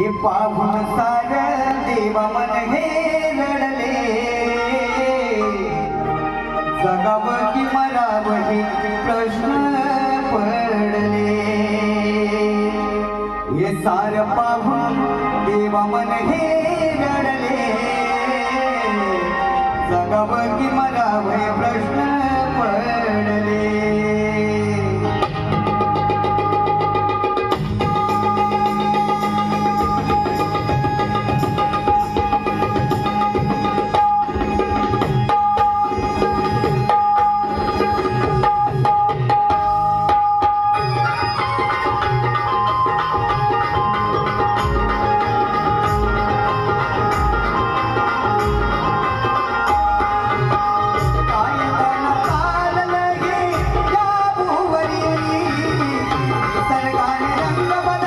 हे पाहून सार देवा मन हे रडले जगाव की मराव हे प्रश्न पडले. हे सार पाहून देवा मन हे रडले जगाव की मराव हे प्रश्न पडले. ರಂಗ